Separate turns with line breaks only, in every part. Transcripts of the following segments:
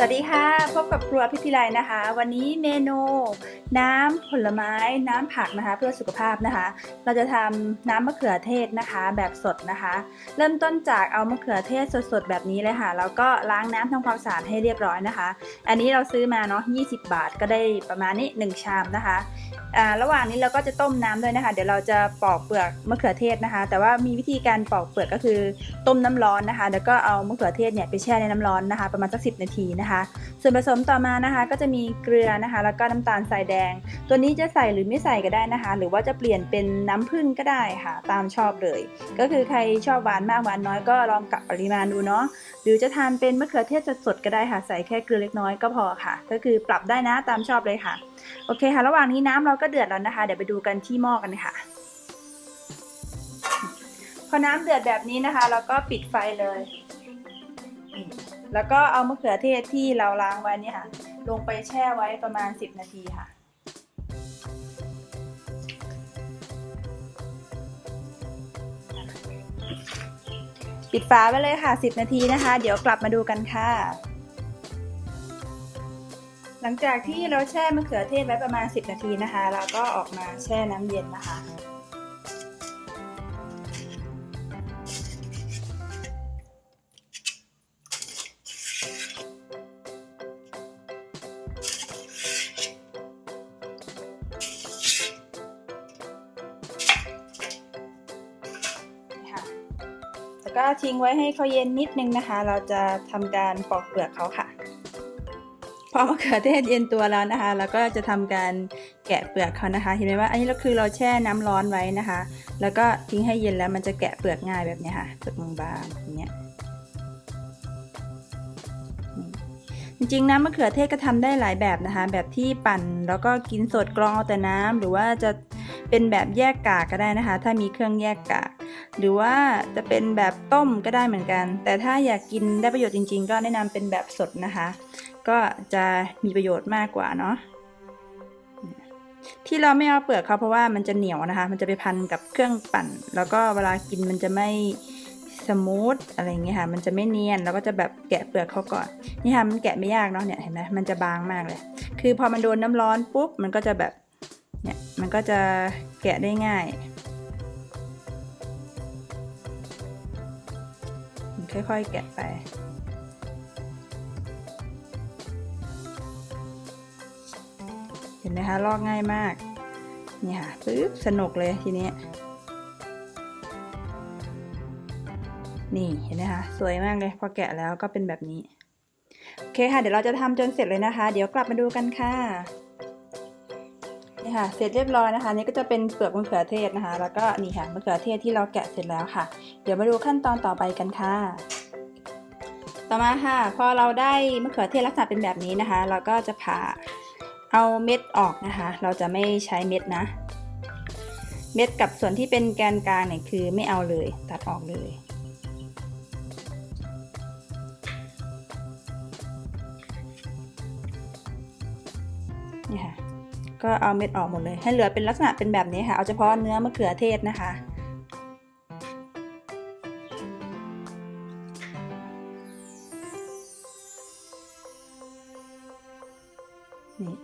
สวัสดีค่ะ พบกับครัวพิพิไลนะคะ วันนี้เมนูน้ำผลไม้น้ำผักนะคะ เพื่อสุขภาพนะคะ เราจะทำน้ำมะเขือเทศนะคะ แบบสดนะคะ เริ่มต้นจากเอามะเขือเทศสดๆแบบนี้เลยค่ะแล้วก็ล้างน้ำทำความสะอาดให้เรียบร้อยนะคะ อันนี้เราซื้อมาเนาะ20 บาทก็ได้ประมาณนี้ 1 ชามนะคะอ่าระหว่างนี้เราก็จะต้มน้ำด้วยนะคะ เดี๋ยวเราจะปอกเปลือกมะเขือเทศนะคะ แต่ว่ามีวิธีการปอกเปลือกก็คือต้มน้ำร้อนนะคะ แล้วก็เอามะเขือเทศเนี่ยไปแช่ในน้ำร้อนนะคะ ประมาณสักสินาทีนะคะส่วนผสมต่อมานะคะ ก็จะมีเกลือนะคะ แล้วก็น้ำตาลทรายแดง ตัวนี้จะใส่หรือไม่ใส่ก็ได้นะคะ หรือว่าจะเปลี่ยนเป็นน้ำผึ้งก็ได้ค่ะ ตามชอบเลย ก็คือใครชอบหวานมากหวานน้อยก็ลองกะปริมาณดูเนาะหรือจะทานเป็นมะเขือเทศสดๆก็ได้ค่ะ ใส่แค่เกลือเล็กน้อยก็พอค่ะ ก็คือปรับได้นะตามชอบเลยค่ะ โอเคค่ะ ระหว่างนี้น้ำเราก็เดือดแล้วนะคะ เดี๋ยวไปดูกันที่หม้อกันค่ะพอน้ำเดือดแบบนี้นะคะ เราก็ปิดไฟเลย แล้วก็เอามะเขือเทศที่เราล้างไว้นี่ค่ะ ลงไปแช่ไว้ประมาณ 10 นาทีค่ะ ปิดฝาไว้เลยค่ะ 10 นาทีนะคะ เดี๋ยวกลับมาดูกันค่ะ หลังจากที่เราแช่มะเขือเทศไว้ประมาณ 10 นาทีนะคะ เราก็ออกมาแช่น้ำเย็นนะคะ ก็ทิ้งไว้ให้เขาเย็นนิดนึงนะคะ เราจะทำการปอกเปลือกเขาค่ะ พอมะเขือเทศเย็นตัวแล้วนะคะแล้วก็จะทำการแกะเปลือกเขานะคะ เห็นไหมว่าอันนี้เราคือเราแช่น้ำร้อนไว้นะคะ แล้วก็ทิ้งให้เย็นแล้วมันจะแกะเปลือกง่ายแบบนี้ค่ะเปลือกบางๆอย่างเงี้ยจริงๆน้ำมะเขือเทศก็ทำได้หลายแบบนะคะ แบบที่ปั่นแล้วก็กินสดกรองเอาแต่น้ำหรือว่าจะ เป็นแบบแยกกากก็ได้นะคะ ถ้ามีเครื่องแยกกากหรือว่าจะเป็นแบบต้มก็ได้เหมือนกัน แต่ถ้าอยากกินได้ประโยชน์จริง ๆ ก็แนะนำเป็นแบบสดนะคะ ก็จะมีประโยชน์มากกว่าเนาะที่เราไม่เอาเปลือกเขาเพราะว่ามันจะเหนียวนะคะ มันจะไปพันกับเครื่องปั่น แล้วก็เวลากินมันจะไม่สมูทอะไรอย่างเงี้ยค่ะ มันจะไม่เนียน แล้วก็จะแบบแกะเปลือกเขาก่อน นี่ค่ะมันแกะไม่ยากเนาะเนี่ยเห็นไหมมันจะบางมากเลย คือพอมันโดนน้ำร้อนปุ๊บ มันก็จะแบบ มันก็จะแกะได้ง่ายค่อยๆแกะไป เห็นไหมคะ ลอกง่ายมาก นี่ค่ะปึ๊บสนุกเลยทีนี้ นี่เห็นไหมคะ สวยมากเลย พอแกะแล้วก็เป็นแบบนี้ โอเคค่ะ เดี๋ยวเราจะทำจนเสร็จเลยนะคะ เดี๋ยวกลับมาดูกันค่ะ นี่ค่ะ เสร็จเรียบร้อยนะคะ นี่ก็จะเป็นเปลือกมะเขือเทศนะคะ แล้วก็นี่ค่ะมะเขือเทศที่เราแกะเสร็จแล้วค่ะ เดี๋ยวมาดูขั้นตอนต่อไปกันค่ะ ต่อมาค่ะ พอเราได้มะเขือเทศลักษณะเป็นแบบนี้นะคะ เราก็จะผ่าเอาเม็ดออกนะคะ เราจะไม่ใช้เม็ดนะ เม็ดกับส่วนที่เป็นแกนกลางเนี่ยคือไม่เอาเลย ตัดออกเลยนี่ค่ะ ก็เอาเม็ดออกหมดเลย ให้เหลือเป็นลักษณะเป็นแบบนี้ค่ะ เอาเฉพาะเนื้อมะเขือเทศนะคะ นี่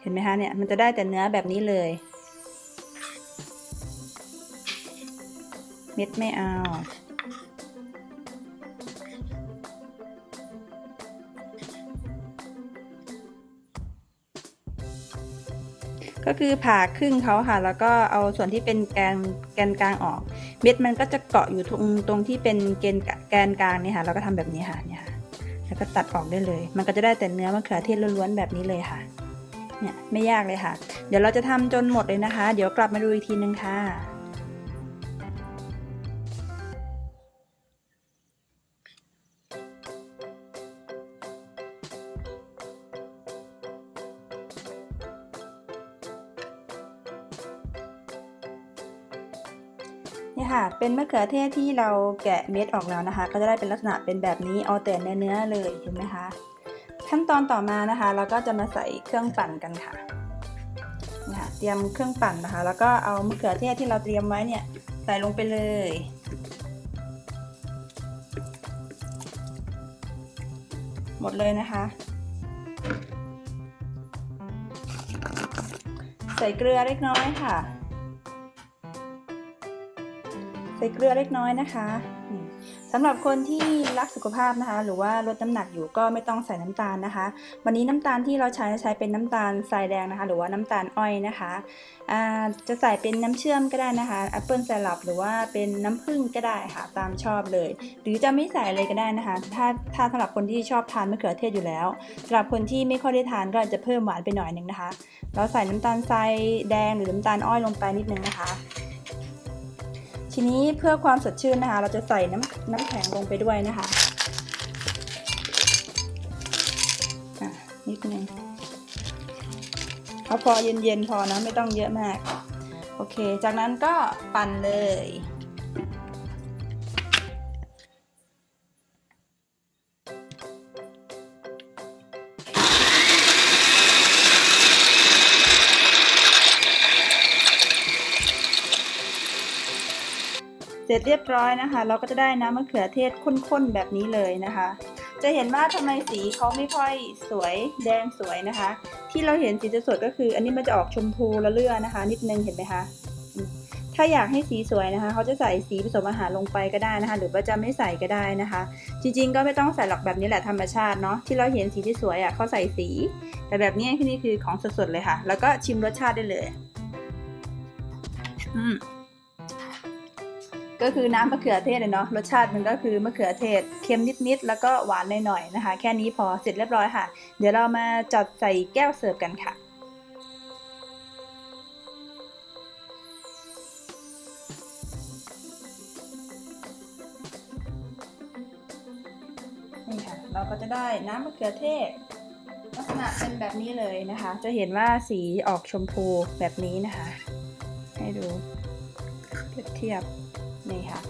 เห็นไหมคะเนี่ย มันจะได้แต่เนื้อแบบนี้เลย เม็ดไม่เอา ก็คือผ่าครึ่งเขาค่ะ แล้วก็เอาส่วนที่เป็นแกนแกนกลางออก เม็ดมันก็จะเกาะอยู่ตรงตรงที่เป็นเกนแกนกลางนี่ค่ะ เราก็ทำแบบนี้ค่ะเนี่ยค่ะ แล้วก็ตัดออกได้เลย มันก็จะได้แต่เนื้อมะเขือเทศล้วนๆแบบนี้เลยค่ะ เนี่ยไม่ยากเลยค่ะ เดี๋ยวเราจะทำจนหมดเลยนะคะ เดี๋ยวกลับมาดูอีกทีนึงค่ะ ค่ะ เป็นมะเขือเทศที่เราแกะเม็ดออกแล้วนะคะ ก็จะได้เป็นลักษณะเป็นแบบนี้เอาแต่เนื้อๆเลยเห็นไหมคะ ขั้นตอนต่อมานะคะ เราก็จะมาใส่เครื่องปั่นกันค่ะนี่ค่ะเตรียมเครื่องปั่นนะคะ แล้วก็เอามะเขือเทศที่เราเตรียมไว้เนี่ยใส่ลงไปเลยหมดเลยนะคะ ใส่เกลือเล็กน้อยค่ะ เกลือเล็กน้อยนะคะสำหรับคนที่รักสุขภาพนะคะ หรือว่าลดน้ำหนักอยู่ก็ไม่ต้องใส่น้ำตาลนะคะ วันนี้น้ำตาลที่เราใช้ใช้เป็นน้ำตาลทรายแดงนะคะ หรือว่าน้ำตาลอ้อยนะคะจะใส่เป็นน้ำเชื่อมก็ได้นะคะแอปเปิลไซรัปหรือว่าเป็นน้ำผึ้งก็ได้ค่ะตามชอบเลย หรือจะไม่ใส่เลยก็ได้นะคะ ถ้าถ้าสำหรับคนที่ชอบทานมะเขือเทศอยู่แล้วสำหรับคนที่ไม่ค่อยได้ทานก็อาจจะเพิ่มหวานไปหน่อยนึงนะคะ เราใส่น้ำตาลทรายแดงหรือน้ำตาลอ้อยลงไปนิดนึงนะคะ ทีนี้เพื่อความสดชื่นนะคะ เราจะใส่น้ำน้ำแข็งลงไปด้วยนะคะอะนิดนึงเอาพอเย็นๆพอนะไม่ต้องเยอะมาก โอเค จากนั้นก็ปั่นเลย ร็จเรียบร้อยนะคะ เราก็จะได้น้ำมะเขือเทศข้นๆแบบนี้เลยนะคะ จะเห็นว่าทำไมสีเขาไม่ค่อยสวยแดงสวยนะคะ ที่เราเห็นสีจะสดก็คือ อันนี้มันจะออกชมพูละเลือนะคะ นิดนึงเห็นไหมคะถ้าอยากให้สีสวยนะคะเขาจะใส่สีผสมอาหารลงไปก็ได้นะคะ หรือว่าจะไม่ใส่ก็ได้นะคะ จริงๆ ก็ไม่ต้องใส่หรอกแบบนี้แหละธรรมชาติเนาะที่เราเห็นสีที่สวยอะเขาใส่สี แต่แบบนี้ที่นี่คือของสดๆเลยค่ะ แล้วก็ชิมรสชาติได้เลย อืม ก็คือน้ำมะเขือเทศเลยเนาะรสชาติมันก็คือมะเขือเทศเค็มนิดๆแล้วก็หวานหน่อยๆนะคะ แค่นี้พอเสร็จเรียบร้อยค่ะ เดี๋ยวเรามาจัดใส่แก้วเสิร์ฟกันค่ะนี่ค่ะเราก็จะได้น้ำมะเขือเทศ ลักษณะเป็นแบบนี้เลยนะคะ จะเห็นว่าสีออกชมพูแบบนี้นะคะ ให้ดูเปรียบเทียบ นี่ค่ะ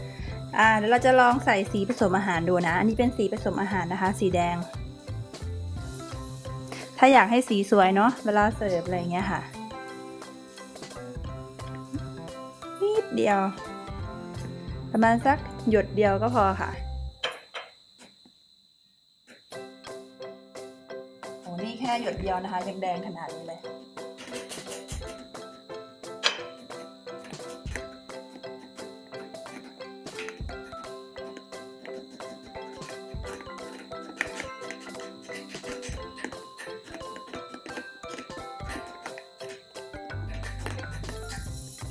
อ่าเดี๋ยวเราจะลองใส่สีผสมอาหารดูนะ อันนี้เป็นสีผสมอาหารนะคะ สีแดง ถ้าอยากให้สีสวยเนาะเวลาเสิร์ฟอะไรเงี้ยค่ะนิดเดียว ประมาณสักหยดเดียวก็พอค่ะโอ้นี่แค่หยดเดียวนะคะยังแดงขนาดนี้เลย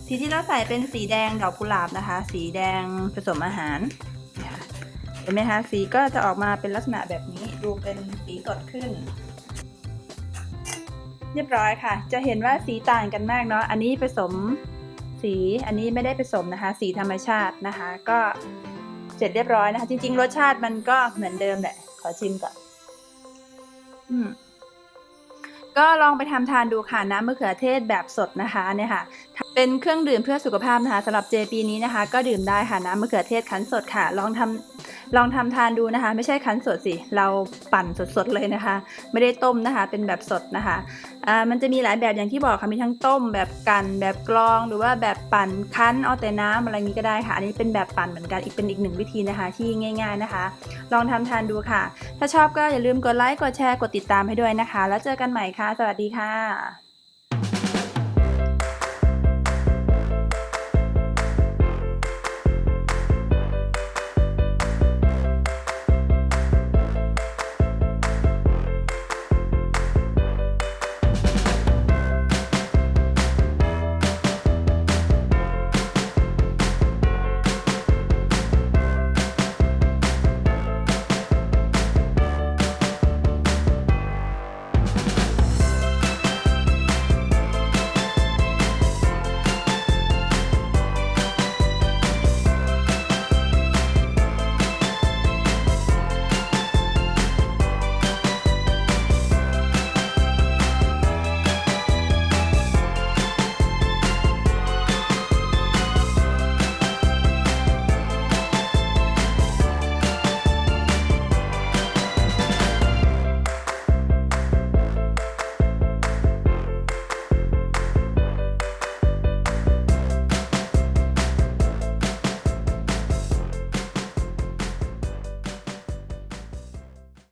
สีที่เราใส่เป็นสีแดงดอกกุหลาบนะคะ สีแดงผสมอาหารเห็นไหมคะสีก็จะออกมาเป็นลักษณะแบบนี้ดูเป็นสีสดขึ้น เรียบร้อยค่ะ จะเห็นว่าสีต่างกันมากเนาะอันนี้ผสมสีอันนี้ไม่ได้ผสมนะคะ สีธรรมชาตินะคะ ก็เสร็จเรียบร้อยนะคะ จริง ๆ รสชาติมันก็เหมือนเดิมแหละขอชิมก่อนอืมก็ลองไปทำทานดูค่ะน้ำมะเขือเทศแบบสดนะคะเนี่ยค่ะ เป็นเครื่องดื่มเพื่อสุขภาพนะคะสำหรับเจปีนี้นะคะ ก็ดื่มได้ค่ะน้ำมะเขือเทศคั้นสดค่ะ ลองทำลองทำทานดูนะคะ ไม่ใช่คั้นสดสิ เราปั่นสดๆเลยนะคะ ไม่ได้ต้มนะคะ เป็นแบบสดนะคะอ่ามันจะมีหลายแบบอย่างที่บอกค่ะมีทั้งต้ม แบบกันแบบกรองหรือว่าแบบปั่นคั้นเอาแต่น้ำอะไรนี้ก็ได้ค่ะ อันนี้เป็นแบบปั่นเหมือนกันอีกเป็นอีกหนึ่งวิธีนะคะ ที่ง่าย ๆนะคะ ลองทำทานดูค่ะ ถ้าชอบก็อย่าลืมกดไลค์กดแชร์กดติดตามให้ด้วยนะคะ แล้วเจอกันใหม่ค่ะ สวัสดีค่ะ